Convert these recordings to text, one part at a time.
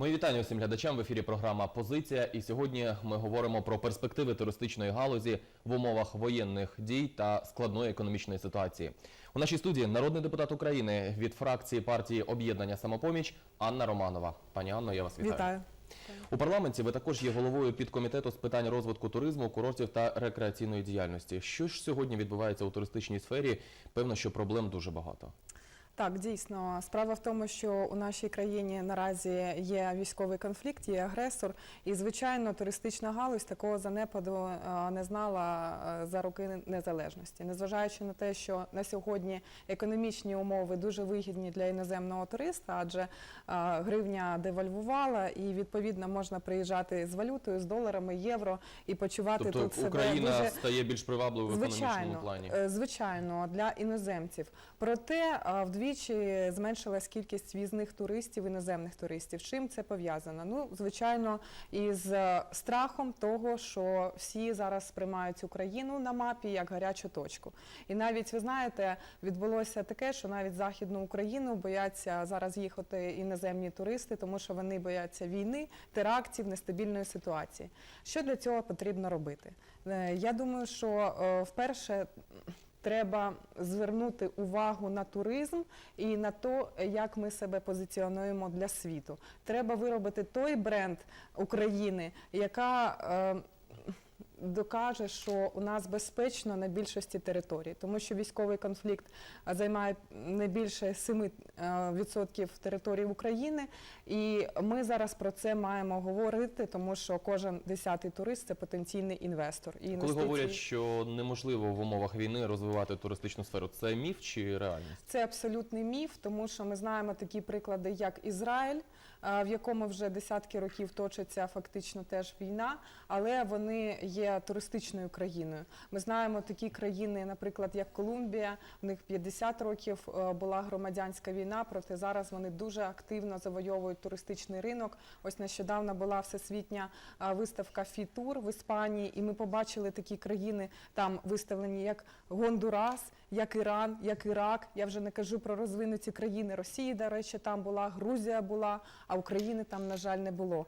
Мої вітання усім глядачам в ефірі програма Позиція. І сьогодні ми говоримо про перспективи туристичної галузі в умовах воєнних дій та складної економічної ситуації. У нашій студії народний депутат України від фракції партії Об'єднання Самопоміч Анна Романова. Пані Анно, я вас вітаю. Вітаю. У парламенті ви також є головою підкомітету з питань розвитку туризму, курортів та рекреаційної діяльності. Що ж сьогодні відбувається у туристичній сфері? Певно, що проблем дуже багато. Так, дійсно, справа в тому, що у нашій країні наразі є військовий конфлікт, є агресор, і звичайно, туристична галузь такого занепаду е, не знала е, за роки незалежності, незважаючи на те, що на сьогодні економічні умови дуже вигідні для іноземного туриста, адже е, гривня девальвувала, і відповідно можна приїжджати з валютою, з доларами, євро і почувати Тобто тут себе Україна дуже стає більш привабливою в економічному плані. звичайно, для іноземців. Проте е, вдвічі зменшилась кількість в'їзних туристів, іноземних туристів. Чим це пов'язано? Ну, звичайно, із е, страхом того, що всі зараз сприймають Україну на мапі як гарячу точку. І навіть ви знаєте, відбулося таке, що навіть західну Україну бояться зараз їхати іноземні туристи, тому що вони бояться війни, терактів, нестабільної ситуації. Що для цього потрібно робити? Е, Я думаю, що е, вперше. Треба звернути увагу на туризм і на те, як ми себе позиціонуємо для світу. Треба виробити той бренд України, яка е, докаже, що у нас безпечно на більшості територій, тому що військовий конфлікт займає не більше 7% території України, і ми зараз про це маємо говорити, тому що кожен десятий турист це потенційний інвестор. І Коли говорять, що неможливо в умовах війни розвивати туристичну сферу, це міф чи реальність? Це абсолютний міф, тому що ми знаємо такі приклади, як Ізраїль, в якому вже десятки років точиться фактично теж війна, але вони є туристичною країною. Ми знаємо такі країни, наприклад, як Колумбія. В них 50 років е, була громадянська війна, проте зараз вони дуже активно завойовують туристичний ринок. Ось нещодавно була всесвітня е, виставка Фітур в Іспанії, і ми побачили такі країни там виставлені як Гондурас, як Іран, як Ірак. Я вже не кажу про розвинуті країни Росії, до речі, там була, Грузія була, а України там, на жаль, не було.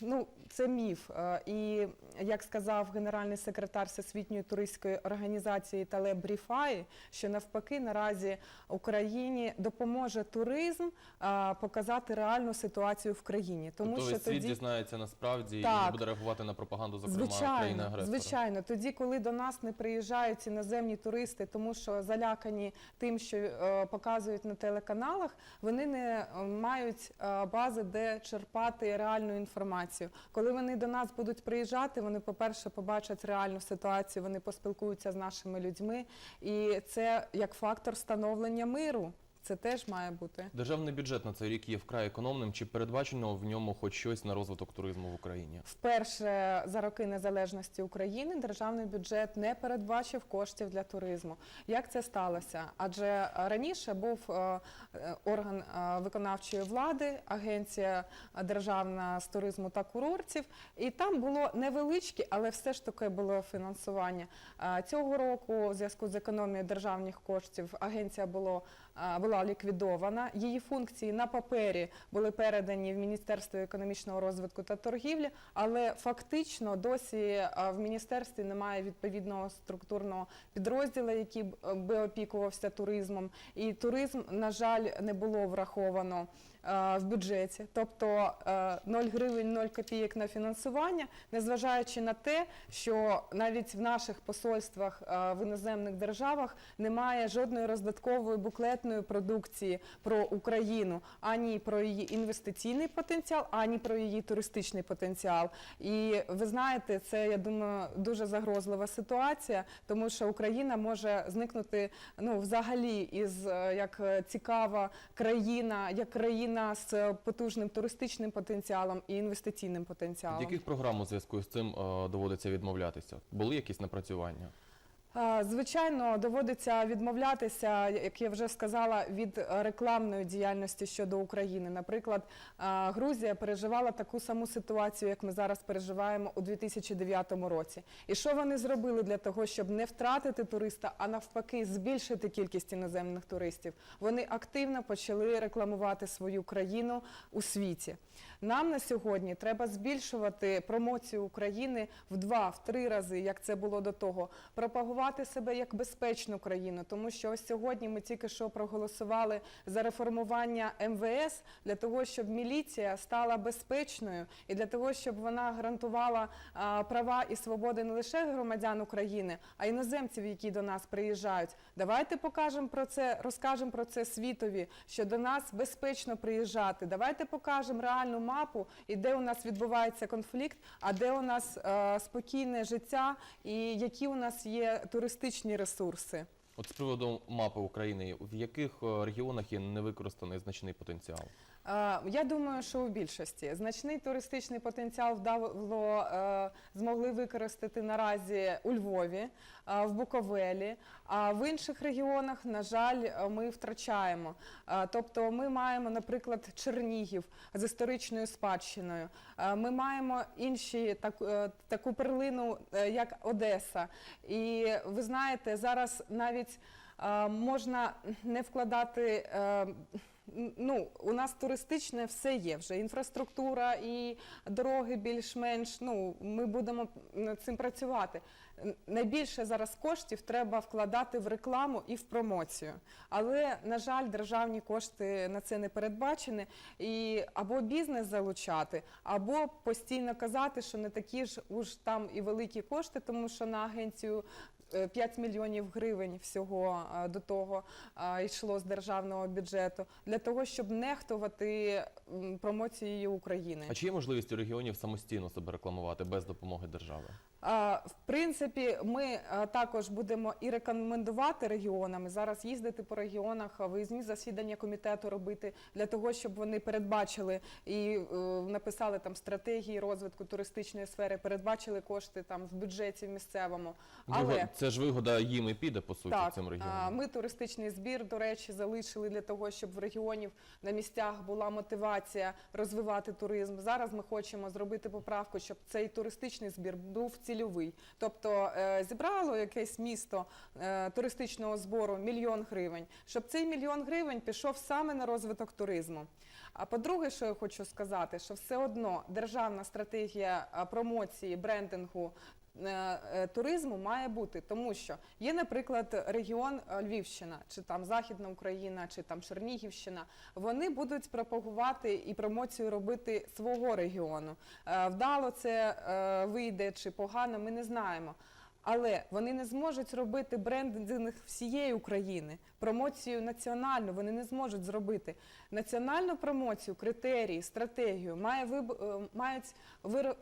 Ну, це міф. Е, І як сказав генеральний секретар Всесвітньої туристської організації Талеб Ріфаї, що навпаки наразі Україні допоможе туризм е, показати реальну ситуацію в країні. Тому тобто що світ тоді дізнається насправді і Так. не буде реагувати на пропаганду, зокрема Звичайно, країни-агресора. звичайно. Тоді, коли до нас не приїжджають іноземні туристи, тому що залякані тим, що е, показують на телеканалах, вони не мають бази, де черпати реальну інформацію. Коли вони до нас будуть приїжджати, вони, по-перше, побачать реальну ситуацію, вони поспілкуються з нашими людьми, і це як фактор становлення миру. Це теж має бути. Державний бюджет на цей рік є вкрай економним. Чи передбачено в ньому хоч щось на розвиток туризму в Україні? Вперше за роки незалежності України державний бюджет не передбачив коштів для туризму. Як це сталося? Адже раніше був е, е, орган е, виконавчої влади, агенція державна з туризму та курортів, і там було невеличке, але все ж таки було фінансування. Цього року, у зв'язку з економією державних коштів, агенція було була ліквідована. Її функції на папері були передані в Міністерство економічного розвитку та торгівлі, але фактично досі е, в міністерстві немає відповідного структурного підрозділу, який е, би опікувався туризмом. І туризм, на жаль, не було враховано в бюджеті, тобто е, 0 гривень, 0 копійок на фінансування, незважаючи на те, що навіть в наших посольствах е, в іноземних державах немає жодної роздаткової буклетної продукції про Україну, ані про її інвестиційний потенціал, ані про її туристичний потенціал. І ви знаєте, це я думаю дуже загрозлива ситуація, тому що Україна може зникнути ну взагалі із е, як е, цікава країна, як країна з потужним туристичним потенціалом і інвестиційним Від потенціалом. яких програм у зв'язку з цим е, доводиться відмовлятися? Були якісь напрацювання? А, Звичайно, доводиться відмовлятися, як я вже сказала, від е, рекламної діяльності щодо України. Наприклад, Грузія переживала таку саму ситуацію, як ми зараз переживаємо у 2009 році. І що вони зробили для того, щоб не втратити туриста, а навпаки, збільшити кількість іноземних туристів? Вони активно почали рекламувати свою країну у світі. Нам на сьогодні треба збільшувати промоцію України в два-три рази, як це було до того, пропагувати себе як безпечну країну, тому що ось сьогодні ми тільки що проголосували за реформування МВС для того, щоб міліція стала безпечною і для того, щоб вона гарантувала права і свободи не лише громадян України, а іноземців, які до нас приїжджають. Давайте покажемо про це, розкажемо про це світові, що до нас безпечно приїжджати. Давайте покажемо реальну мапу, і де у нас відбувається конфлікт, а де у нас е, спокійне життя, і які у нас є туристичні ресурси. От з приводу мапи України, в яких е, регіонах є невикористаний значний потенціал? Е, Я думаю, що у більшості значний туристичний потенціал вдало е, змогли використати наразі у Львові, е, в Буковелі. А в інших регіонах, на жаль, ми втрачаємо. Тобто, ми маємо, наприклад, Чернігів з історичною спадщиною. Ми маємо інші так, таку перлину, як Одеса. І ви знаєте, зараз навіть можна не вкладати. Ну, у нас туристичне все є вже інфраструктура і дороги більш-менш. Ну, ми будемо над цим працювати. Найбільше зараз коштів треба вкладати в рекламу і в промоцію. Але, на жаль, державні кошти на це не передбачені. І або бізнес залучати, або постійно казати, що не такі ж уж там і великі кошти, тому що на агенцію 5 мільйонів гривень всього е, до того е, йшло з державного бюджету для того, щоб нехтувати промоцією України. А чи є можливість у регіонів самостійно себе рекламувати без допомоги держави? В принципі, ми також будемо і рекомендувати регіонам і зараз їздити по регіонах, виїзні засідання комітету робити для того, щоб вони передбачили і е, написали там стратегії розвитку туристичної сфери, передбачили кошти там в бюджеті місцевому. Але Це ж вигода їм і піде, по суті, так, цим а, регіонам. ми туристичний збір, до речі, залишили для того, щоб в регіонів на місцях була мотивація розвивати туризм. Зараз ми хочемо зробити поправку, щоб цей туристичний збір був цільовий. Тобто е, зібрало якесь місто е, туристичного збору мільйон гривень, щоб цей мільйон гривень пішов саме на розвиток туризму. А по-друге, що я хочу сказати, що все одно державна стратегія а, промоції брендингу е, е, туризму має бути, тому що є, наприклад, регіон е, Львівщина, чи там Західна Україна, чи там Чернігівщина. Вони будуть пропагувати і промоцію робити свого регіону. Е, Вдало це е, вийде чи погано, ми не знаємо. Але вони не зможуть робити брендинг всієї України, промоцію національну вони не зможуть зробити. Національну промоцію, критерії, стратегію має виб- е, мають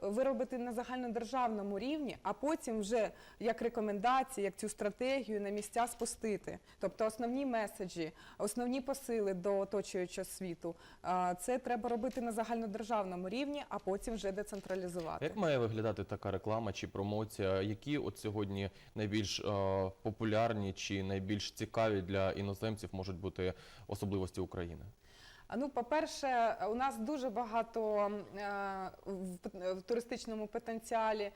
виробити на загальнодержавному рівні, а потім вже як рекомендації, як цю стратегію на місця спустити. Тобто основні меседжі, основні посили до оточуючого світу. Це треба робити на загальнодержавному рівні, а потім вже децентралізувати. Як має виглядати така реклама чи промоція? Які от сьогодні найбільш е, популярні чи найбільш цікаві для іноземців можуть бути особливості України? Ну, по-перше, у нас дуже багато е, в, туристичному потенціалі е,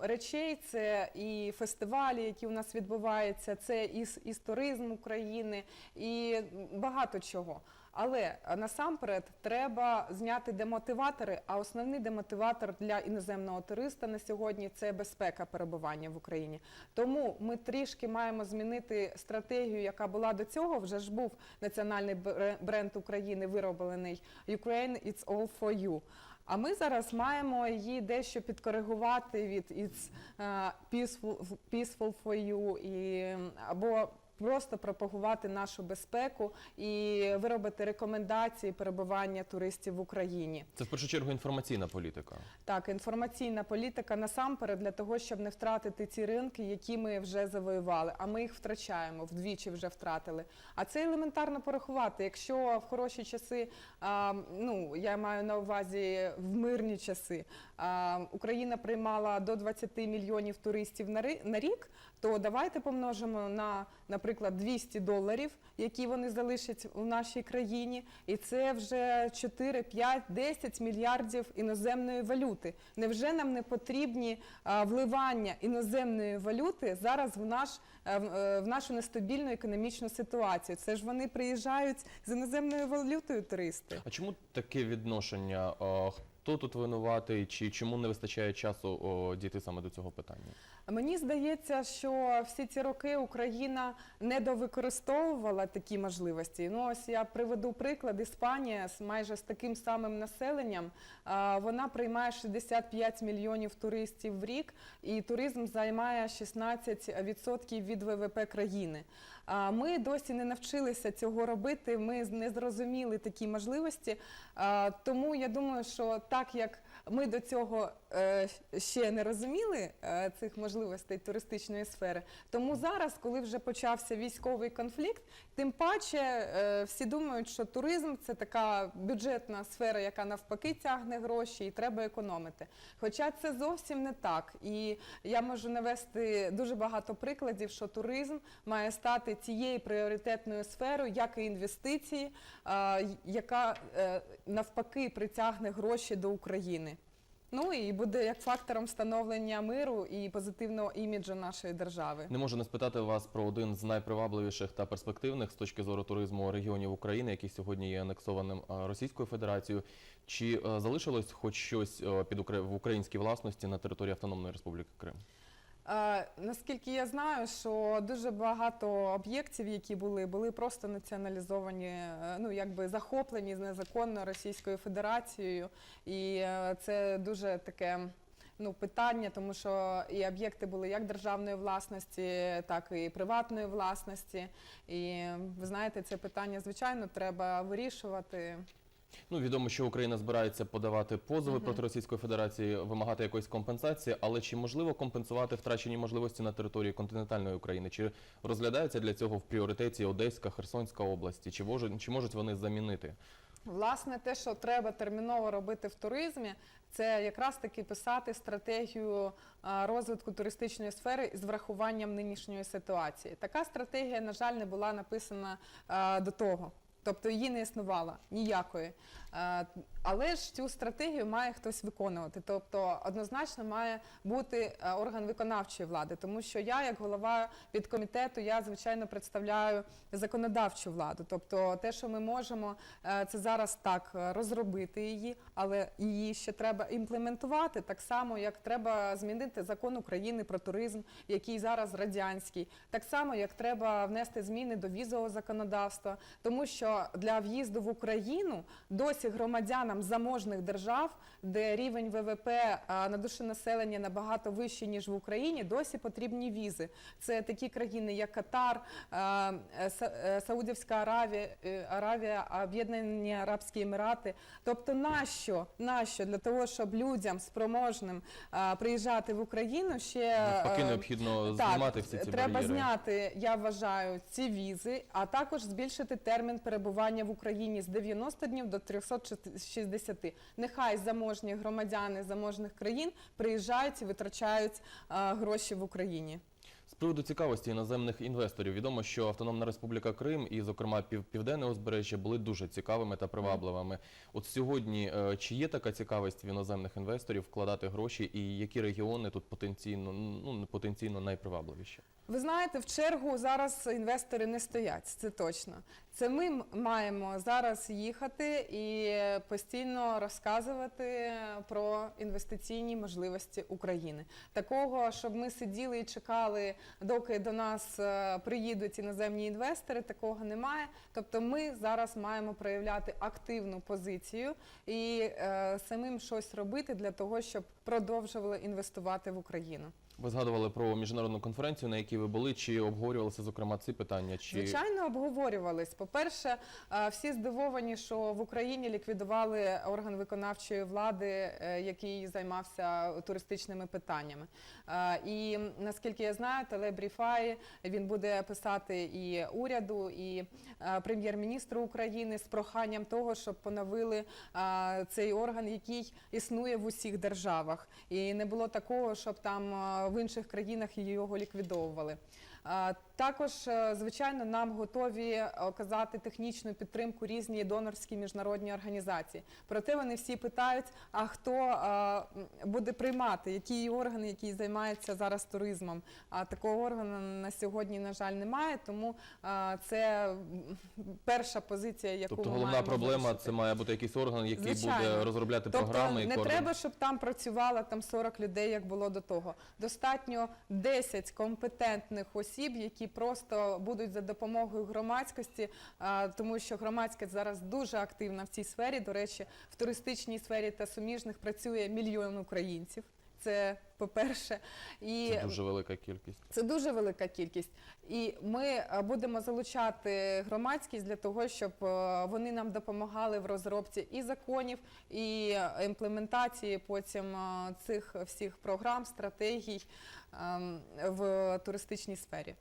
речей. Це і фестивалі, які у нас відбуваються, це і, з туризм України, і багато чого. Але е, насамперед треба зняти демотиватори. А основний демотиватор для іноземного туриста на сьогодні це безпека перебування в Україні. Тому ми трішки маємо змінити стратегію, яка була до цього. Вже ж був національний бренд України вироблений Ukraine It's all for you. А ми зараз маємо її дещо підкоригувати від It's е, peaceful, peaceful for you і або просто пропагувати нашу безпеку і виробити рекомендації перебування туристів в Україні. Це в першу чергу інформаційна політика. Так, інформаційна політика насамперед для того, щоб не втратити ці ринки, які ми вже завоювали, а ми їх втрачаємо, вдвічі вже втратили. А це елементарно порахувати. Якщо в хороші часи, а, ну я маю на увазі в мирні часи, Україна приймала до 20 мільйонів туристів на рік, то давайте помножимо на, наприклад, 200 доларів, які вони залишать у нашій країні, і це вже 4, 5, 10 мільярдів іноземної валюти. Невже нам не потрібні вливання іноземної валюти зараз в наш е, е, в нашу нестабільну економічну ситуацію? Це ж вони приїжджають з іноземною валютою туристи. А чому таке відношення? Хто тут винуватий, чи чому не вистачає часу о, дійти саме до цього питання? Мені здається, що всі ці роки Україна недовикористовувала такі можливості. Ну ось я приведу приклад. Іспанія з майже з таким самим населенням. Вона приймає 65 мільйонів туристів в рік, і туризм займає 16% від ВВП країни. Ми досі не навчилися цього робити. Ми не зрозуміли такі можливості. Тому я думаю, що так як ми до цього е, ще не розуміли е, цих можливостей туристичної сфери, тому зараз, коли вже почався військовий конфлікт, тим паче е, всі думають, що туризм це така бюджетна сфера, яка навпаки тягне гроші і треба економити. Хоча це зовсім не так. І я можу навести дуже багато прикладів, що туризм має стати цією пріоритетною сферою, як і інвестиції, яка е, навпаки притягне гроші до України. Ну і буде як фактором встановлення миру і позитивного іміджу нашої держави. Не можу не спитати вас про один з найпривабливіших та перспективних з точки зору туризму регіонів України, який сьогодні є анексованим е, Російською Федерацією. Чи е, залишилось хоч щось е, під в українській власності на території Автономної Республіки Крим? Е, наскільки я знаю, що дуже багато об'єктів, які були, були просто націоналізовані, е, ну якби захоплені незаконно Російською Федерацією, і е, це дуже таке. Ну, питання, тому що і об'єкти були як державної власності, так і приватної власності. І ви знаєте, це питання звичайно треба вирішувати. Ну відомо, що Україна збирається подавати позови Мгм. проти Російської Федерації, вимагати якоїсь компенсації, але чи можливо компенсувати втрачені можливості на території континентальної України? Чи розглядається для цього в пріоритеті Одеська, Херсонська області? Чи можуть, чи можуть вони замінити? Власне, те, що треба терміново робити в туризмі, це якраз таки писати стратегію а, розвитку туристичної сфери з врахуванням нинішньої ситуації. Така стратегія, на жаль, не була написана а, до того. Тобто її не існувало ніякої. Е, Але ж цю стратегію має хтось виконувати. Тобто однозначно має бути е, орган виконавчої влади, тому що я, як голова підкомітету, я звичайно представляю законодавчу владу. Тобто те, що ми можемо, е, це зараз так розробити її, але її ще треба імплементувати так само, як треба змінити закон України про туризм, який зараз радянський. Так само, як треба внести зміни до візового законодавства, тому що для в'їзду в Україну досі громадянам заможних держав, де рівень ВВП на душу населення набагато вищий ніж в Україні, досі потрібні візи. Це такі країни, як Катар, е, е, Саудівська Аравія, е, Аравія, Об'єднані Арабські Емірати. Тобто, нащо, нащо для того, щоб людям спроможним приїжджати в Україну ще Навпаки, е, необхідно так, знімати всі ці треба бар'єри. зняти, я вважаю, ці візи, а також збільшити термін перебування в Україні з 90 днів до 360. Нехай заможні громадяни заможних країн приїжджають і витрачають а, гроші в Україні. З приводу цікавості іноземних інвесторів відомо, що Автономна Республіка Крим і, зокрема, пів, південне узбережжя були дуже цікавими та привабливими. От сьогодні е, чи є така цікавість в іноземних інвесторів вкладати гроші, і які регіони тут потенційно ну потенційно найпривабливіші? Ви знаєте, в чергу зараз інвестори не стоять, це точно. Це ми маємо зараз їхати і постійно розказувати про інвестиційні можливості України. Такого, щоб ми сиділи і чекали, доки до нас е, приїдуть іноземні інвестори, такого немає. Тобто, ми зараз маємо проявляти активну позицію і е, самим щось робити для того, щоб продовжували інвестувати в Україну. Ви згадували про міжнародну конференцію, на якій ви були, чи обговорювалися зокрема ці питання? Чи Звичайно, обговорювались. По-перше, е, всі здивовані, що в Україні ліквідували орган виконавчої влади, е, який займався туристичними питаннями. Е, І наскільки я знаю, телебріфай він буде писати і уряду, і прем'єр-міністру України з проханням того, щоб поновили цей орган, який існує в усіх державах, і не було такого, щоб там в інших країнах його ліквідовували. Також, е, звичайно, нам готові оказати технічну підтримку різні донорські міжнародні організації. Проте вони всі питають: а хто е, буде приймати, які органи, які займаються зараз туризмом. А такого органу на сьогодні, на жаль, немає. Тому е, це перша позиція, яку тобто ми головна маємо проблема вирішити. це має бути якийсь орган, який Звичайно. буде розробляти Тобто програми і не координ- треба, щоб там працювало там 40 людей, як було до того. Достатньо 10 компетентних осіб, які просто будуть за допомогою громадськості, тому що громадськість зараз дуже активна в цій сфері. До речі, в туристичній сфері та суміжних працює мільйон українців. Це по-перше, і Це дуже велика кількість. це дуже велика кількість, і ми е, будемо залучати громадськість для того, щоб е, вони нам допомагали в розробці і законів, і е, імплементації потім цих всіх програм, стратегій ем, в туристичній сфері.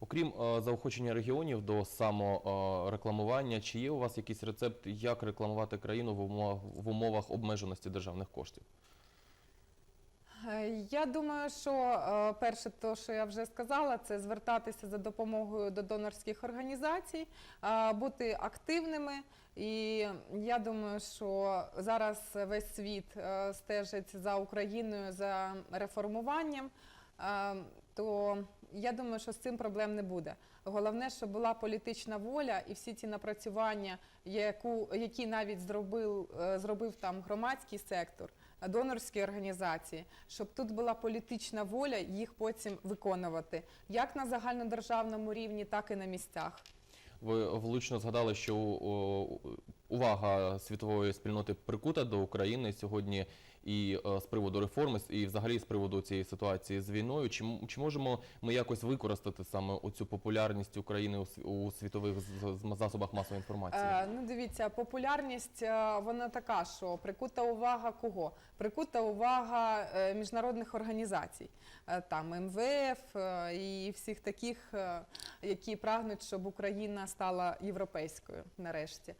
Окрім заохочення регіонів до саморекламування, чи є у вас якийсь рецепт, як рекламувати країну в умовах, в умовах обмеженості державних коштів? Е, Я думаю, що е, перше, то, що я вже сказала, це звертатися за допомогою до донорських організацій, е, бути активними. І я думаю, що зараз весь світ стежить за Україною за реформуванням. То я думаю, що з цим проблем не буде. Головне, щоб була політична воля і всі ці напрацювання, які навіть зробив, зробив там громадський сектор, донорські організації, щоб тут була політична воля їх потім виконувати, як на загальнодержавному рівні, так і на місцях. Ви влучно згадали, що увага світової спільноти прикута до України сьогодні і е, з приводу реформи, і взагалі з приводу цієї ситуації з війною. Чи, чи можемо ми якось використати саме оцю популярність України у, у світових з- засобах масової інформації? Е, ну дивіться, популярність е, вона така, що прикута увага кого? Прикута увага е, міжнародних організацій, там МВФ і всіх таких, які прагнуть, щоб Україна стала європейською нарешті.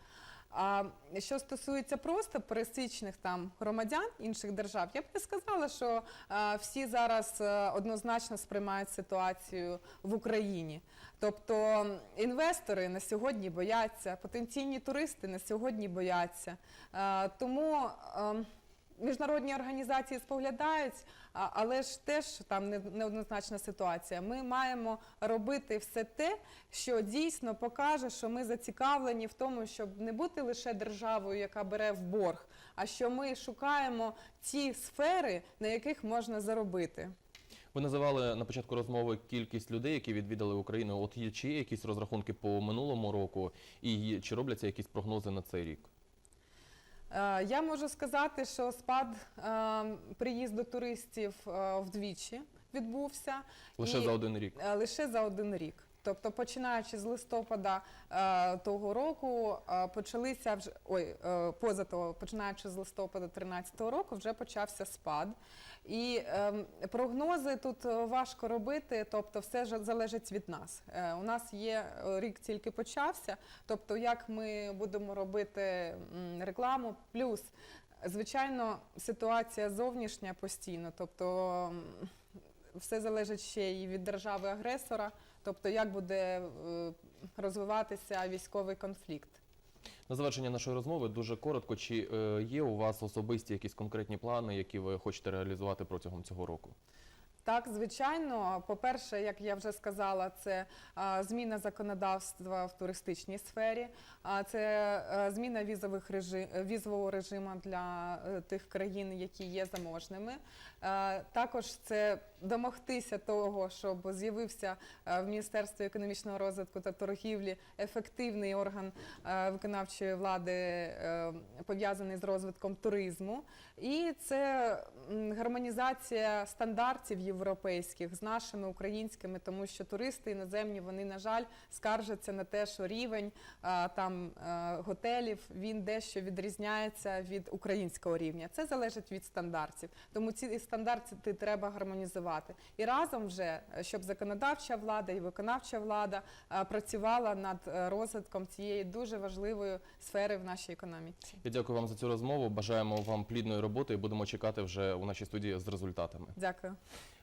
А що стосується просто пересічних там громадян інших держав, я б не сказала, що а, всі зараз а, однозначно сприймають ситуацію в Україні. Тобто інвестори на сьогодні бояться, потенційні туристи на сьогодні бояться. А, Тому ем, міжнародні організації споглядають, але ж теж там неоднозначна ситуація. Ми маємо робити все те, що дійсно покаже, що ми зацікавлені в тому, щоб не бути лише державою, яка бере в борг, а що ми шукаємо ті сфери, на яких можна заробити. Ви називали на початку розмови кількість людей, які відвідали Україну. От є чи якісь розрахунки по минулому року, і чи робляться якісь прогнози на цей рік? Е, Я можу сказати, що спад е, приїзду туристів е, вдвічі відбувся. Лише І- за один рік. Лише за один рік. Тобто, починаючи з листопада е, того року, е, почалися вже ой, е, поза того, починаючи з листопада 13-го року, вже почався спад. І ем, прогнози тут е, важко робити, тобто все ж залежить від нас. Е, у нас є е, рік тільки почався. Тобто, як ми будемо робити рекламу, плюс. Звичайно, ситуація зовнішня постійно, тобто все залежить ще і від держави-агресора, тобто як буде е, розвиватися військовий конфлікт. На завершення нашої розмови дуже коротко. Чи е, є у вас особисті якісь конкретні плани, які ви хочете реалізувати протягом цього року? Так, звичайно. По-перше, як я вже сказала, це зміна законодавства в туристичній сфері, це е, зміна візових режим, візового режиму для е, тих країн, які є заможними. Е, Також це домогтися того, щоб з'явився в Міністерстві економічного розвитку та торгівлі ефективний орган виконавчої влади, пов'язаний з розвитком туризму. І це гармонізація стандартів європейських з нашими українськими, тому що туристи іноземні вони, на жаль, скаржаться на те, що рівень а, там готелів він дещо відрізняється від українського рівня. Це залежить від стандартів. Тому ці стандарти треба гармонізувати. І разом вже, щоб законодавча влада і виконавча влада працювала над е, розвитком цієї дуже важливої сфери в нашій економіці. Я дякую вам за цю розмову. Бажаємо вам плідної роботи і будемо чекати вже у нашій студії з результатами. Дякую.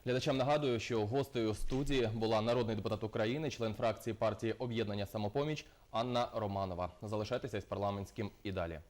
Глядачам нагадую, що гостею студії була народний депутат України, член фракції партії Об'єднання Самопоміч Анна Романова. Залишайтеся із парламентським і далі.